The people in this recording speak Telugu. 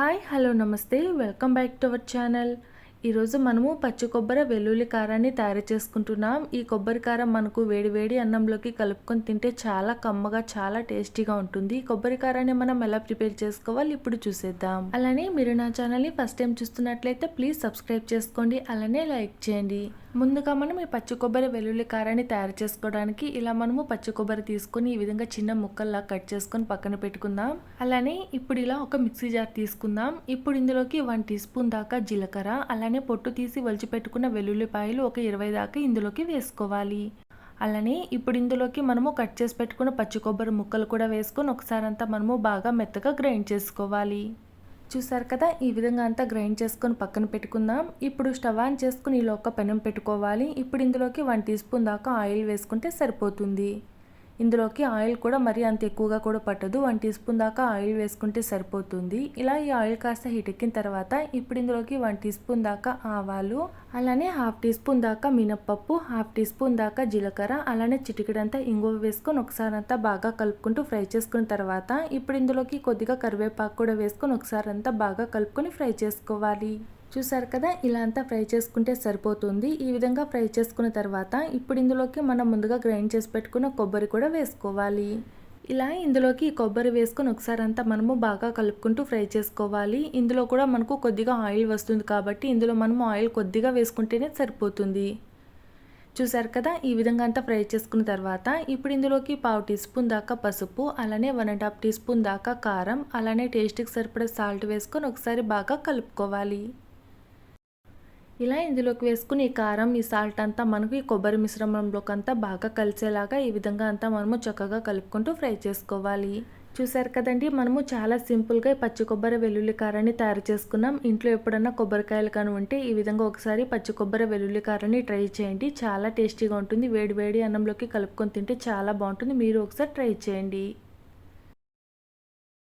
హాయ్ హలో నమస్తే. Welcome back to our channel. ఈరోజు మనము పచ్చి కొబ్బరి వెల్లుల్లి కారాన్ని తయారు చేసుకుంటున్నాం. ఈ కొబ్బరి కారం మనకు వేడి వేడి అన్నంలోకి కలుపుకొని తింటే చాలా కమ్మగా చాలా టేస్టీగా ఉంటుంది. ఈ కొబ్బరి కారాన్ని మనం ఎలా ప్రిపేర్ చేసుకోవాలి ఇప్పుడు చూసేద్దాం. అలానే మీరు నా ఛానల్ని ఫస్ట్ టైం చూస్తున్నట్లయితే ప్లీజ్ సబ్స్క్రైబ్ చేసుకోండి. అలానే లైక్ చేయండి. ముందుగా మనం ఈ పచ్చి కొబ్బరి వెల్లుల్లి కారాన్ని తయారు చేసుకోవడానికి ఇలా మనము పచ్చి కొబ్బరి తీసుకొని ఈ విధంగా చిన్న ముక్కల్లా కట్ చేసుకొని పక్కన పెట్టుకుందాం. అలానే ఇప్పుడు ఇలా ఒక మిక్సీ జార్ తీసుకుందాం. ఇప్పుడు ఇందులోకి వన్ టీ స్పూన్ దాకా జీలకర్ర అలానే పొట్టు తీసి వలిచి పెట్టుకున్న వెల్లుల్లిపాయలు ఒక ఇరవై దాకా ఇందులోకి వేసుకోవాలి. అలానే ఇప్పుడు ఇందులోకి మనము కట్ చేసి పెట్టుకున్న పచ్చి కొబ్బరి ముక్కలు కూడా వేసుకొని ఒకసారి అంతా మనము బాగా మెత్తగా గ్రైండ్ చేసుకోవాలి. చూసారు కదా? ఈ విధంగా అంతా గ్రైండ్ చేసుకొని పక్కన పెట్టుకుందాం. ఇప్పుడు స్టవ్ ఆన్ చేసుకుని ఇలా ఒక పెనం పెట్టుకోవాలి. ఇప్పుడు ఇందులోకి వన్ టీ స్పూన్ దాకా ఆయిల్ వేసుకుంటే సరిపోతుంది. ఇందులోకి ఆయిల్ కూడా మరీ అంత ఎక్కువగా కూడా పట్టదు. వన్ టీ స్పూన్ దాకా ఆయిల్ వేసుకుంటే సరిపోతుంది. ఇలా ఈ ఆయిల్ కాస్త హీట్ ఎక్కిన తర్వాత ఇప్పుడు ఇందులోకి వన్ టీ స్పూన్ దాకా ఆవాలు అలానే హాఫ్ టీ స్పూన్ దాకా మినప్పప్పు హాఫ్ టీ స్పూన్ దాకా జీలకర్ర అలానే చిటికెడంతా ఇంగువ వేసుకొని ఒకసారి అంతా బాగా కలుపుకుంటూ ఫ్రై చేసుకున్న తర్వాత ఇప్పుడు ఇందులోకి కొద్దిగా కరివేపాకు కూడా వేసుకొని ఒకసారి అంతా బాగా కలుపుకొని ఫ్రై చేసుకోవాలి. చూసారు కదా ఇలా అంతా ఫ్రై చేసుకుంటే సరిపోతుంది. ఈ విధంగా ఫ్రై చేసుకున్న తర్వాత ఇప్పుడు ఇందులోకి మనం ముందుగా గ్రైండ్ చేసి పెట్టుకున్న కొబ్బరి కూడా వేసుకోవాలి. ఇలా ఇందులోకి కొబ్బరి వేసుకొని ఒకసారి అంతా మనము బాగా కలుపుకుంటూ ఫ్రై చేసుకోవాలి. ఇందులో కూడా మనకు కొద్దిగా ఆయిల్ వస్తుంది కాబట్టి ఇందులో మనము ఆయిల్ కొద్దిగా వేసుకుంటేనే సరిపోతుంది. చూసారు కదా ఈ విధంగా అంతా ఫ్రై చేసుకున్న తర్వాత ఇప్పుడు ఇందులోకి పావు టీ స్పూన్ దాకా పసుపు అలానే one and half teaspoon దాకా కారం అలానే టేస్ట్కి సరిపడే సాల్ట్ వేసుకొని ఒకసారి బాగా కలుపుకోవాలి. ఇలా ఇందులోకి వేసుకుని ఈ కారం ఈ సాల్ట్ అంతా మనకు ఈ కొబ్బరి మిశ్రమంలోకి అంతా బాగా కలిసేలాగా ఈ విధంగా అంతా మనము చక్కగా కలుపుకుంటూ ఫ్రై చేసుకోవాలి. చూసారు కదండి మనము చాలా సింపుల్గా పచ్చి కొబ్బరి వెల్లుల్లి కారాన్ని తయారు చేసుకున్నాం. ఇంట్లో ఎప్పుడన్నా కొబ్బరికాయలు కానీ ఉంటే ఈ విధంగా ఒకసారి పచ్చి కొబ్బరి వెల్లుల్లి కారాన్ని ట్రై చేయండి. చాలా టేస్టీగా ఉంటుంది. వేడి వేడి అన్నంలోకి కలుపుకొని తింటే చాలా బాగుంటుంది. మీరు ఒకసారి ట్రై చేయండి.